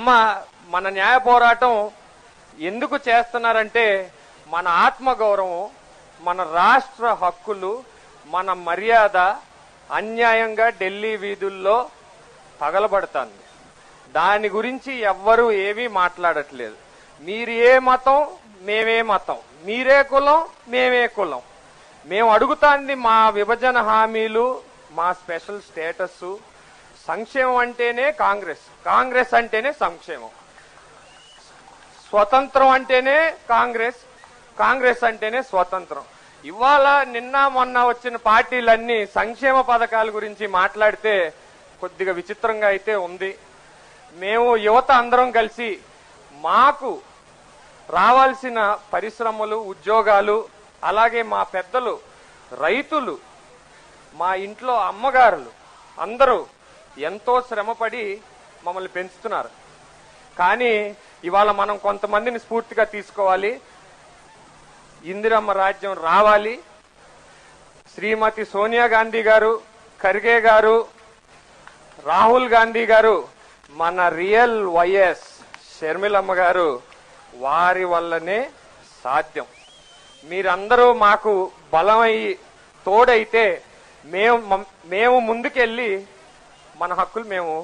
అమ్మ మన న్యాయ పోరాటం ఎందుకు చేస్తున్నారంటే మన ఆత్మగౌరవం మన రాష్ట్ర హక్కులు మన మర్యాద అన్యాయంగా ఢిల్లీ వీధుల్లో తగలబడుతుంది దాని గురించి ఎవ్వరూ ఏమీ మాట్లాడట్లేదు. మీరు ఏ మతం మేమే మతం. మీరే కులం మేమే కులం. మేము అడుగుతాంది మా విభజన హామీలు మా స్పెషల్ స్టేటస్ సంక్షేమం అంటేనే కాంగ్రెస్ కాంగ్రెస్ అంటేనే సంక్షేమం. స్వతంత్రం అంటేనే కాంగ్రెస్ కాంగ్రెస్ అంటేనే స్వతంత్రం. ఇవాళ నిన్న మొన్న వచ్చిన పార్టీలన్నీ సంక్షేమ పథకాల గురించి మాట్లాడితే కొద్దిగా విచిత్రంగా అయితే ఉంది. మేము యువత అందరం కలిసి మాకు రావాల్సిన పరిశ్రమలు ఉద్యోగాలు అలాగే మా పెద్దలు రైతులు మా ఇంట్లో అమ్మగారులు అందరూ ఎంతో శ్రమపడి మమ్మల్ని పెంచుతున్నారు. కానీ ఇవాళ మనం కొంతమందిని స్ఫూర్తిగా తీసుకోవాలి. ఇందిరమ్మ రాజ్యం రావాలి. శ్రీమతి సోనియా గాంధీ గారు ఖర్గే గారు రాహుల్ గాంధీ గారు మన రియల్ వైఎస్ షర్మిలమ్మ గారు వారి వల్లనే సాధ్యం. మీరందరూ మాకు బలమై తోడైతే మేము మేము ముందుకెళ్ళి మన హక్కులు మేము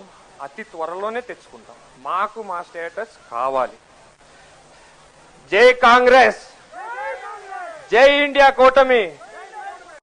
అతి త్వరలోనే తెచ్చుకుంటాం. మాకు మా స్టేటస్ కావాలి. జై కాంగ్రెస్! జై ఇండియా కూటమి!